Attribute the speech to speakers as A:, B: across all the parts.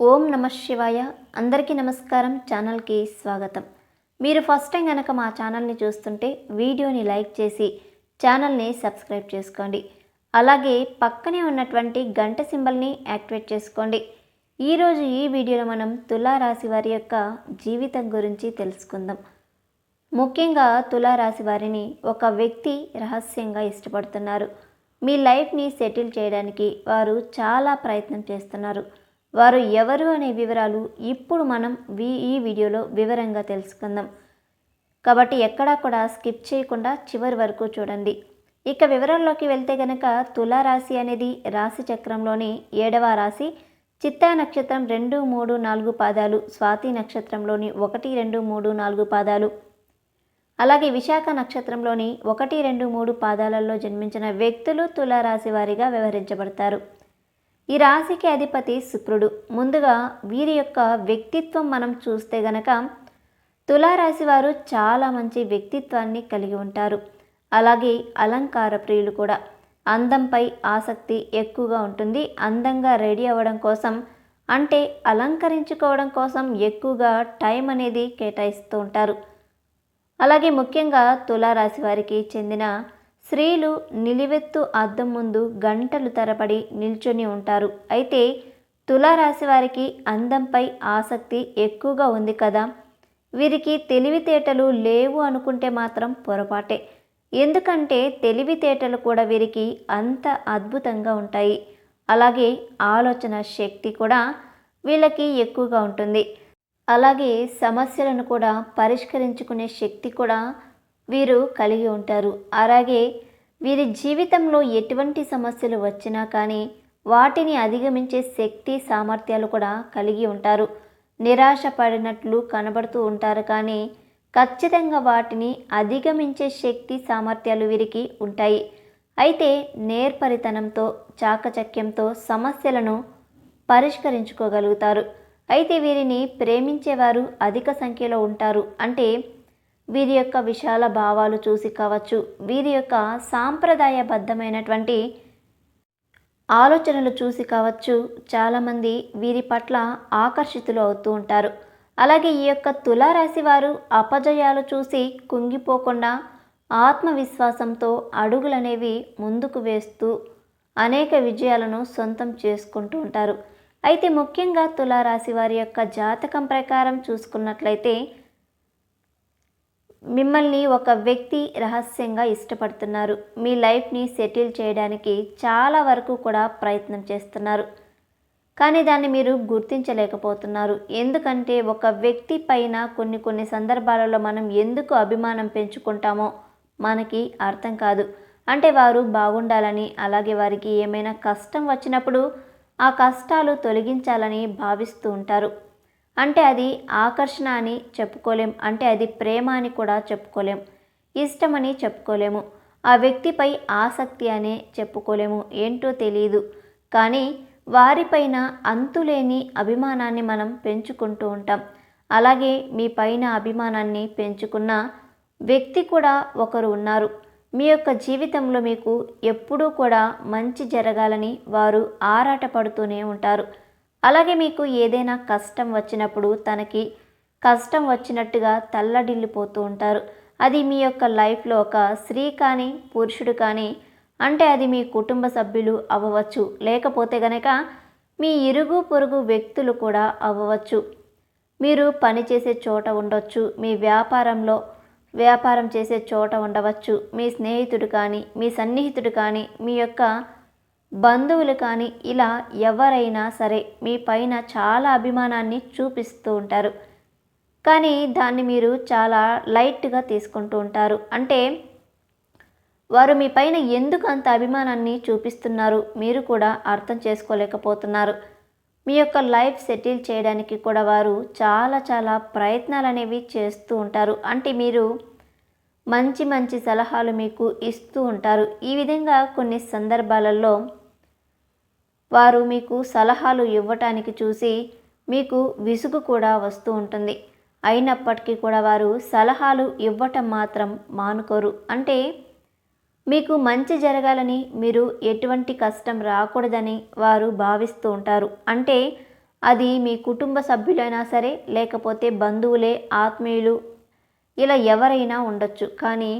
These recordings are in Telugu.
A: ఓం నమ శివాయ. అందరికీ నమస్కారం. ఛానల్కి స్వాగతం. మీరు ఫస్ట్ టైం కనుక మా ఛానల్ని చూస్తుంటే వీడియోని లైక్ చేసి ఛానల్ని సబ్స్క్రైబ్ చేసుకోండి. అలాగే పక్కనే ఉన్నటువంటి గంట సింబల్ని యాక్టివేట్ చేసుకోండి. ఈరోజు ఈ వీడియోలో మనం తులారాశి వారి యొక్క జీవితం గురించి తెలుసుకుందాం. ముఖ్యంగా తులారాశి వారిని ఒక వ్యక్తి రహస్యంగా ఇష్టపడుతున్నారు. మీ లైఫ్ని సెటిల్ చేయడానికి వారు చాలా ప్రయత్నం చేస్తున్నారు. వారు ఎవరు అనే వివరాలు ఇప్పుడు మనం ఈ వీడియోలో వివరంగా తెలుసుకుందాం. కాబట్టి ఎక్కడా కూడా స్కిప్ చేయకుండా చివరి వరకు చూడండి. ఇక వివరాల్లోకి వెళ్తే గనక తులారాశి అనేది రాశి చక్రంలోని ఏడవ రాశి. చిత్తా నక్షత్రం రెండు మూడు నాలుగు పాదాలు స్వాతి నక్షత్రంలోని ఒకటి రెండు మూడు నాలుగు పాదాలు. అలాగే విశాఖ నక్షత్రంలోని ఒకటి రెండు మూడు పాదాలలో జన్మించిన వ్యక్తులు తులారాశి వారిగా వ్యవహరించబడతారు. ఈ రాశికి అధిపతి శుక్రుడు. ముందుగా వీరి యొక్క వ్యక్తిత్వం మనం చూస్తే గనక తులారాశి వారు చాలా మంచి వ్యక్తిత్వాన్ని కలిగి ఉంటారు. అలాగే అలంకార ప్రియులు కూడా. అందంపై ఆసక్తి ఎక్కువగా ఉంటుంది. అందంగా రెడీ అవ్వడం కోసం అంటే అలంకరించుకోవడం కోసం ఎక్కువగా టైం అనేది కేటాయిస్తూ ఉంటారు. అలాగే ముఖ్యంగా తులారాశి వారికి చెందిన స్త్రీలు నిలివెత్తు అద్దం ముందు గంటలు తరబడి నిల్చొని ఉంటారు. అయితే తులారాశి వారికి అందంపై ఆసక్తి ఎక్కువగా ఉంది కదా. వీరికి తెలివితేటలు లేవు అనుకుంటే మాత్రం పొరపాటే. ఎందుకంటే తెలివితేటలు కూడా వీరికి అంత అద్భుతంగా ఉంటాయి. అలాగే ఆలోచన శక్తి కూడా వీళ్ళకి ఎక్కువగా ఉంటుంది. అలాగే సమస్యలను కూడా పరిష్కరించుకునే శక్తి కూడా వీరు కలిగి ఉంటారు. అలాగే వీరి జీవితంలో ఎటువంటి సమస్యలు వచ్చినా కానీ వాటిని అధిగమించే శక్తి సామర్థ్యాలు కూడా కలిగి ఉంటారు. నిరాశ పడినట్లు కనబడుతూ ఉంటారు కానీ ఖచ్చితంగా వాటిని అధిగమించే శక్తి సామర్థ్యాలు వీరికి ఉంటాయి. అయితే నేర్పరితనంతో చాకచక్యంతో సమస్యలను పరిష్కరించుకోగలుగుతారు. అయితే వీరిని ప్రేమించేవారు అధిక సంఖ్యలో ఉంటారు. అంటే వీరి యొక్క విశాల భావాలు చూసి కావచ్చు. వీరి యొక్క సాంప్రదాయబద్ధమైనటువంటి ఆలోచనలు చూసి కావచ్చు. చాలామంది వీరి పట్ల ఆకర్షితులు అవుతూ ఉంటారు. అలాగే ఈ యొక్క తులారాశి వారు అపజయాలు చూసి కుంగిపోకుండా ఆత్మవిశ్వాసంతో అడుగులనేవి ముందుకు వేస్తూ అనేక విజయాలను సొంతం చేసుకుంటూ ఉంటారు. అయితే ముఖ్యంగా తులారాశి వారి యొక్క జాతకం ప్రకారం చూసుకున్నట్లయితే మిమ్మల్ని ఒక వ్యక్తి రహస్యంగా ఇష్టపడుతున్నారు. మీ లైఫ్ని సెటిల్ చేయడానికి చాలా వరకు కూడా ప్రయత్నం చేస్తున్నారు. కానీ దాన్ని మీరు గుర్తించలేకపోతున్నారు. ఎందుకంటే ఒక వ్యక్తి పైన కొన్ని కొన్ని సందర్భాలలో మనం ఎందుకు అభిమానం పెంచుకుంటామో మనకి అర్థం కాదు. అంటే వారు బాగుండాలని అలాగే వారికి ఏమైనా కష్టం వచ్చినప్పుడు ఆ కష్టాలు తొలగించాలని భావిస్తూ ఉంటారు. అంటే అది ఆకర్షణ అని చెప్పుకోలేం అంటే అది ప్రేమ అని కూడా చెప్పుకోలేం ఇష్టమని చెప్పుకోలేము ఆ వ్యక్తిపై ఆసక్తి అనే చెప్పుకోలేము ఏంటో తెలియదు కానీ వారిపైన అంతులేని అభిమానాన్ని మనం పెంచుకుంటూ ఉంటాం. అలాగే మీ పైన అభిమానాన్ని పెంచుకున్న వ్యక్తి కూడా ఒకరు ఉన్నారు. మీ యొక్క జీవితంలో మీకు ఎప్పుడూ కూడా మంచి జరగాలని వారు ఆరాటపడుతూనే ఉంటారు. అలాగే మీకు ఏదైనా కష్టం వచ్చినప్పుడు తనకి కష్టం వచ్చినట్టుగా తల్లడిల్లిపోతూ ఉంటారు. అది మీ యొక్క లైఫ్లో ఒక స్త్రీ కానీ పురుషుడు కానీ అంటే అది మీ కుటుంబ సభ్యులు అవ్వవచ్చు. లేకపోతే గనక మీ ఇరుగు పొరుగు వ్యక్తులు కూడా అవ్వవచ్చు. మీరు పనిచేసే చోట ఉండొచ్చు. మీ వ్యాపారంలో వ్యాపారం చేసే చోట ఉండవచ్చు. మీ స్నేహితుడు కానీ మీ సన్నిహితుడు కానీ మీ యొక్క బంధువులు కానీ ఇలా ఎవరైనా సరే మీ పైన చాలా అభిమానాన్ని చూపిస్తూ ఉంటారు. కానీ దాన్ని మీరు చాలా లైట్గా తీసుకుంటూ ఉంటారు. అంటే వారు మీ పైన ఎందుకు అంత అభిమానాన్ని చూపిస్తున్నారు? మీరు కూడా అర్థం చేసుకోలేకపోతున్నారు. మీ యొక్క లైఫ్ సెటిల్ చేయడానికి కూడా వారు చాలా చాలా ప్రయత్నాలు అనేవి చేస్తూ ఉంటారు. అంటే మీరు మంచి మంచి సలహాలు మీకు ఇస్తూ ఉంటారు. ఈ విధంగా కొన్ని సందర్భాలలో వారు మీకు సలహాలు ఇవ్వటానికి చూసి మీకు విసుగు కూడా వస్తూ ఉంటుంది. అయినప్పటికీ కూడా వారు సలహాలు ఇవ్వటం మాత్రం మానుకోరు. అంటే మీకు మంచి జరగాలని మీరు ఎటువంటి కష్టం రాకూడదని వారు భావిస్తూ ఉంటారు. అంటే అది మీ కుటుంబ సభ్యులైనా సరే లేకపోతే బంధువులే ఆత్మీయులు ఇలా ఎవరైనా ఉండొచ్చు. కానీ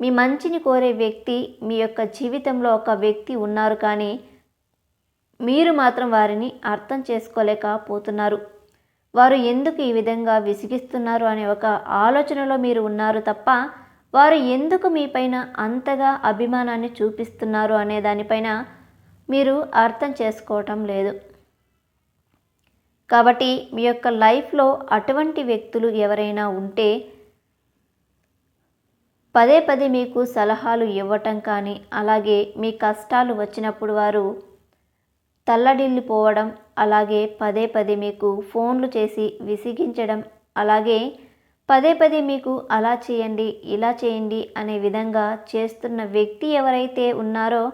A: మీ మంచిని కోరే వ్యక్తి మీ యొక్క జీవితంలో ఒక వ్యక్తి ఉన్నారు. కానీ మీరు మాత్రం వారిని అర్థం చేసుకోలేకపోతున్నారు. వారు ఎందుకు ఈ విధంగా విసిగిస్తున్నారు అనే ఒక ఆలోచనలో మీరు ఉన్నారు తప్ప వారు ఎందుకు మీపైన అంతగా అభిమానాన్ని చూపిస్తున్నారు అనే దానిపైన మీరు అర్థం చేసుకోవటం లేదు. కాబట్టి మీ యొక్క లైఫ్లో అటువంటి వ్యక్తులు ఎవరైనా ఉంటే పదే పదే మీకు సలహాలు ఇవ్వటం కానీ అలాగే మీ కష్టాలు వచ్చినప్పుడు వారు తల్లడిల్లిపోవడం అలాగే పదే పదే మీకు ఫోన్లు చేసి విసిగించడం అలాగే పదే పదే మీకు అలా చేయండి ఇలా చేయండి అనే విధంగా చేస్తున్న వ్యక్తి ఎవరైతే ఉన్నారో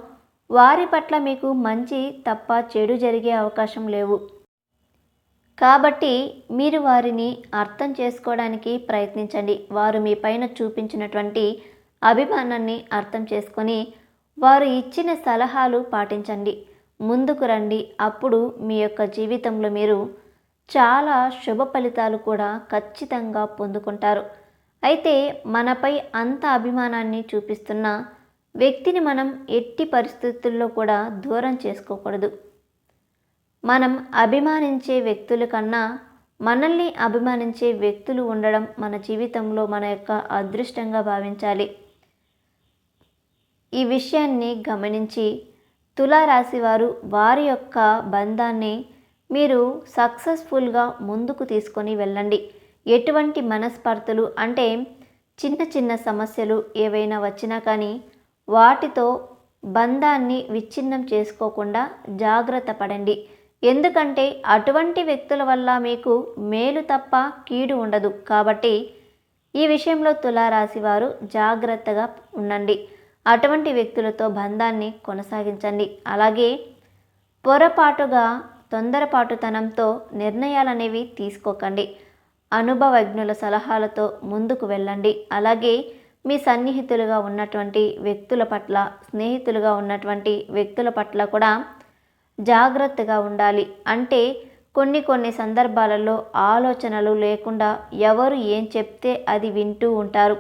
A: వారి పట్ల మీకు మంచి తప్ప చెడు జరిగే అవకాశం లేవు. కాబట్టి మీరు వారిని అర్థం చేసుకోవడానికి ప్రయత్నించండి. వారు మీ పైన చూపించినటువంటి అభిమానాన్ని అర్థం చేసుకొని వారు ఇచ్చిన సలహాలు పాటించండి. ముందుకు రండి. అప్పుడు మీ యొక్క జీవితంలో మీరు చాలా శుభ ఫలితాలు కూడా ఖచ్చితంగా పొందుకుంటారు. అయితే మనపై అంత అభిమానాన్ని చూపిస్తున్న వ్యక్తిని మనం ఎట్టి పరిస్థితుల్లో కూడా దూరం చేసుకోకూడదు. మనం అభిమానించే వ్యక్తుల కన్నా మనల్ని అభిమానించే వ్యక్తులు ఉండడం మన జీవితంలో మన యొక్క అదృష్టంగా భావించాలి. ఈ విషయాన్ని గమనించి తులారాశి వారు వారి యొక్క బంధాన్ని మీరు సక్సెస్ఫుల్గా ముందుకు తీసుకొని వెళ్ళండి. ఎటువంటి మనస్పర్ధలు అంటే చిన్న చిన్న సమస్యలు ఏవైనా వచ్చినా కానీ వాటితో బంధాన్ని విచ్ఛిన్నం చేసుకోకుండా జాగ్రత్త పడండి. ఎందుకంటే అటువంటి వ్యక్తుల వల్ల మీకు మేలు తప్ప కీడు ఉండదు. కాబట్టి ఈ విషయంలో తులారాశి వారు జాగ్రత్తగా ఉండండి. అటువంటి వ్యక్తులతో బంధాన్ని కొనసాగించండి. అలాగే పొరపాటుగా తొందరపాటుతనంతో నిర్ణయాలనేవి తీసుకోకండి. అనుభవజ్ఞుల సలహాలతో ముందుకు వెళ్ళండి. అలాగే మీ సన్నిహితులుగా ఉన్నటువంటి వ్యక్తుల పట్ల స్నేహితులుగా ఉన్నటువంటి వ్యక్తుల పట్ల కూడా జాగ్రత్తగా ఉండాలి. అంటే కొన్ని కొన్ని సందర్భాలలో ఆలోచనలు లేకుండా ఎవరు ఏం చెప్తే అది వింటూ ఉంటారు.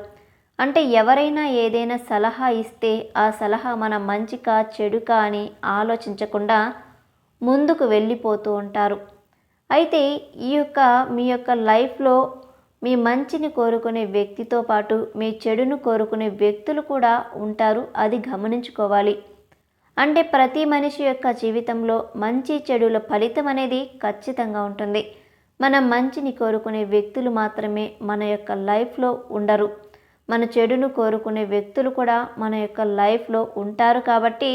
A: అంటే ఎవరైనా ఏదైనా సలహా ఇస్తే ఆ సలహా మన మంచికా చెడుకా అని ఆలోచించకుండా ముందుకు వెళ్ళిపోతూ ఉంటారు. అయితే ఈ యొక్క మీ యొక్క లైఫ్లో మీ మంచిని కోరుకునే వ్యక్తితో పాటు మీ చెడును కోరుకునే వ్యక్తులు కూడా ఉంటారు. అది గమనించుకోవాలి. అంటే ప్రతి మనిషి యొక్క జీవితంలో మంచి చెడుల ఫలితం అనేది ఖచ్చితంగా ఉంటుంది. మనం మంచిని కోరుకునే వ్యక్తులు మాత్రమే మన యొక్క లైఫ్లో ఉండరు. మన చెడును కోరుకునే వ్యక్తులు కూడా మన యొక్క లైఫ్లో ఉంటారు కాబట్టి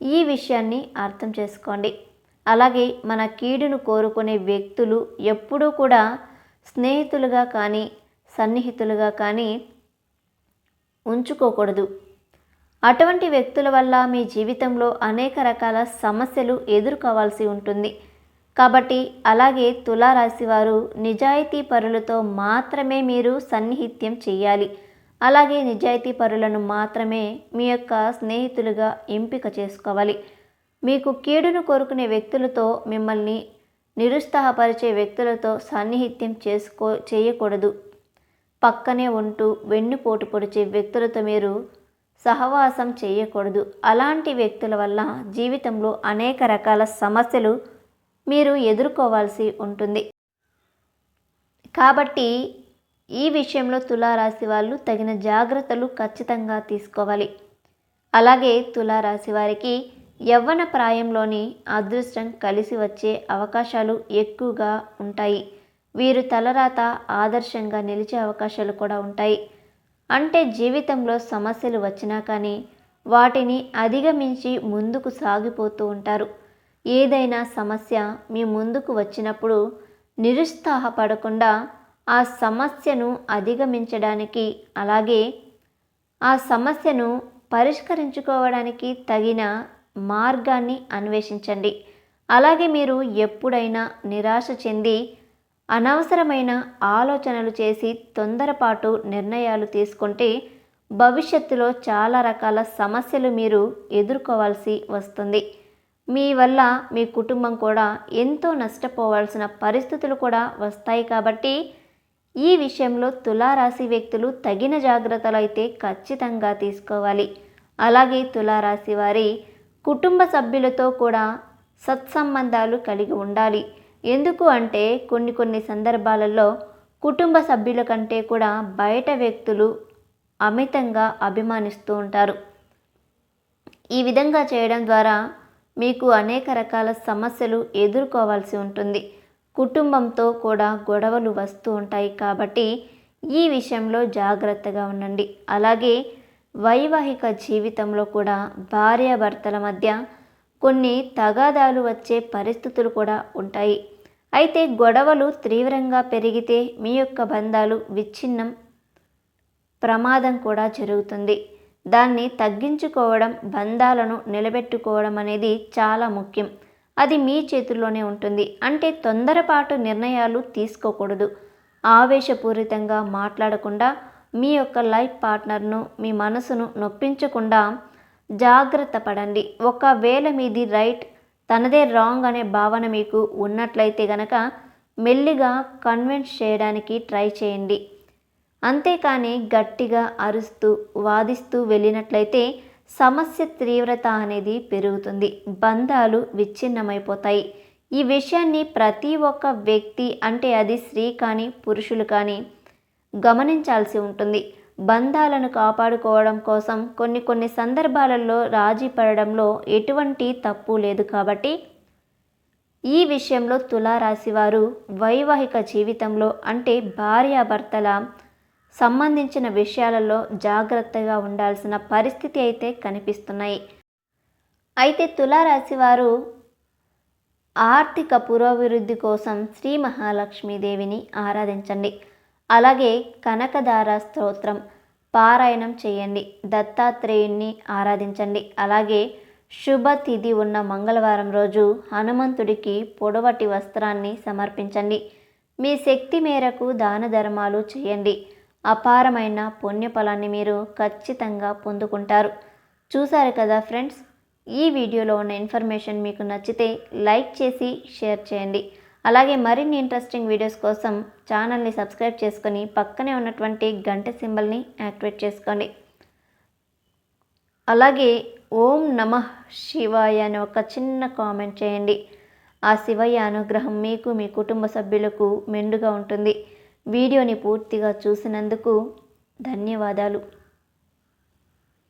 A: ఈ విషయాన్ని అర్థం చేసుకోండి. అలాగే మన కీడును కోరుకునే వ్యక్తులు ఎప్పుడూ కూడా స్నేహితులుగా కానీ సన్నిహితులుగా కానీ ఉంచుకోకూడదు. అటువంటి వ్యక్తుల వల్ల మీ జీవితంలో అనేక రకాల సమస్యలు ఎదుర్కోవాల్సి ఉంటుంది. కాబట్టి అలాగే తులారాశి వారు నిజాయితీ పరులతో మాత్రమే మీరు సన్నిహిత్యం చేయాలి. అలాగే నిజాయితీ పరులను మాత్రమే మీ యొక్క స్నేహితులుగా ఎంపిక చేసుకోవాలి. మీకు కీడును కోరుకునే వ్యక్తులతో మిమ్మల్ని నిరుత్సాహపరిచే వ్యక్తులతో సన్నిహిత్యం చేసుకో చేయకూడదు. పక్కనే ఉంటూ వెన్నుపోటు పొడిచే వ్యక్తులతో మీరు సహవాసం చేయకూడదు. అలాంటి వ్యక్తుల వల్ల జీవితంలో అనేక రకాల సమస్యలు మీరు ఎదుర్కోవాల్సి ఉంటుంది. కాబట్టి ఈ విషయంలో తులారాశి వాళ్ళు తగిన జాగ్రత్తలు ఖచ్చితంగా తీసుకోవాలి. అలాగే తులారాశి వారికి యవ్వన ప్రాయంలోని అదృష్టం కలిసి వచ్చే అవకాశాలు ఎక్కువగా ఉంటాయి. వీరు తలరాత ఆదర్శంగా నిలిచే అవకాశాలు కూడా ఉంటాయి. అంటే జీవితంలో సమస్యలు వచ్చినా కానీ వాటిని అధిగమించి ముందుకు సాగిపోతూ ఉంటారు. ఏదైనా సమస్య మీ ముందుకు వచ్చినప్పుడు నిరుత్సాహపడకుండా ఆ సమస్యను అధిగమించడానికి అలాగే ఆ సమస్యను పరిష్కరించుకోవడానికి తగిన మార్గాన్ని అన్వేషించండి. అలాగే మీరు ఎప్పుడైనా నిరాశ చెంది అనవసరమైన ఆలోచనలు చేసి తొందరపాటు నిర్ణయాలు తీసుకుంటే భవిష్యత్తులో చాలా రకాల సమస్యలు మీరు ఎదుర్కోవాల్సి వస్తుంది. మీ వల్ల మీ కుటుంబం కూడా ఎంతో నష్టపోవాల్సిన పరిస్థితులు కూడా వస్తాయి కాబట్టి ఈ విషయంలో తులారాశి వ్యక్తులు తగిన జాగ్రత్తలు అయితే ఖచ్చితంగా తీసుకోవాలి. అలాగే తులారాశి వారి కుటుంబ సభ్యులతో కూడా సత్సంబంధాలు కలిగి ఉండాలి. ఎందుకు అంటే కొన్ని కొన్ని సందర్భాలలో కుటుంబ సభ్యుల కంటే కూడా బయట వ్యక్తులు అమితంగా అభిమానిస్తూ ఉంటారు. ఈ విధంగా చేయడం ద్వారా మీకు అనేక రకాల సమస్యలు ఎదుర్కోవాల్సి ఉంటుంది. కుటుంబంతో కూడా గొడవలు వస్తూ ఉంటాయి కాబట్టి ఈ విషయంలో జాగ్రత్తగా ఉండండి. అలాగే వైవాహిక జీవితంలో కూడా భార్యాభర్తల మధ్య కొన్ని తగాదాలు వచ్చే పరిస్థితులు కూడా ఉంటాయి. అయితే గొడవలు తీవ్రంగా పెరిగితే మీ యొక్క బంధాలు విచ్ఛిన్నం ప్రమాదం కూడా జరుగుతుంది. దాన్ని తగ్గించుకోవడం బంధాలను నిలబెట్టుకోవడం అనేది చాలా ముఖ్యం. అది మీ చేతుల్లోనే ఉంటుంది. అంటే తొందరపాటు నిర్ణయాలు తీసుకోకూడదు. ఆవేశపూరితంగా మాట్లాడకుండా మీ యొక్క లైఫ్ పార్ట్నర్ను మీ మనసును నొప్పించకుండా జాగ్రత్త పడండి. ఒకవేళ మీది రైట్ తనదే రాంగ్ అనే భావన మీకు ఉన్నట్లయితే గనక మెల్లిగా కన్విన్స్ చేయడానికి ట్రై చేయండి. అంతేకాని గట్టిగా అరుస్తూ వాదిస్తూ వెళ్ళినట్లయితే సమస్య తీవ్రత అనేది పెరుగుతుంది బంధాలు విచ్ఛిన్నమైపోతాయి. ఈ విషయాన్ని ప్రతి ఒక్క వ్యక్తి అంటే అది స్త్రీ కానీ పురుషులు కానీ గమనించాల్సి ఉంటుంది. బంధాలను కాపాడుకోవడం కోసం కొన్ని కొన్ని సందర్భాలలో రాజీ పడడంలో ఎటువంటి తప్పు లేదు కాబట్టి ఈ విషయంలో తులారాశివారు వైవాహిక జీవితంలో అంటే భార్యాభర్తల సంబంధించిన విషయాలలో జాగ్రత్తగా ఉండాల్సిన పరిస్థితి అయితే కనిపిస్తున్నాయి. అయితే తులారాశి వారు ఆర్థిక పురోభివృద్ధి కోసం శ్రీ మహాలక్ష్మీదేవిని ఆరాధించండి. అలాగే కనకదార స్తోత్రం పారాయణం చేయండి. దత్తాత్రేయుణ్ణి ఆరాధించండి. అలాగే శుభ తిథి ఉన్న మంగళవారం రోజు హనుమంతుడికి పొడవటి వస్త్రాన్ని సమర్పించండి. మీ శక్తి మేరకు దాన ధర్మాలు చేయండి. అపారమైన పుణ్యఫలాన్ని మీరు ఖచ్చితంగా పొందుకుంటారు. చూసారు కదా ఫ్రెండ్స్? ఈ వీడియోలో ఉన్న ఇన్ఫర్మేషన్ మీకు నచ్చితే లైక్ చేసి షేర్ చేయండి. అలాగే మరిన్ని ఇంట్రెస్టింగ్ వీడియోస్ కోసం ఛానల్ని సబ్స్క్రైబ్ చేసుకొని పక్కనే ఉన్నటువంటి గంట సింబల్ని యాక్టివేట్ చేసుకోండి. అలాగే ఓం నమ శివాయ అని ఒక చిన్న కామెంట్ చేయండి. ఆ శివయ్య అనుగ్రహం మీకు మీ కుటుంబ సభ్యులకు మెండుగా ఉంటుంది. వీడియోని పూర్తిగా చూసినందుకు ధన్యవాదాలు.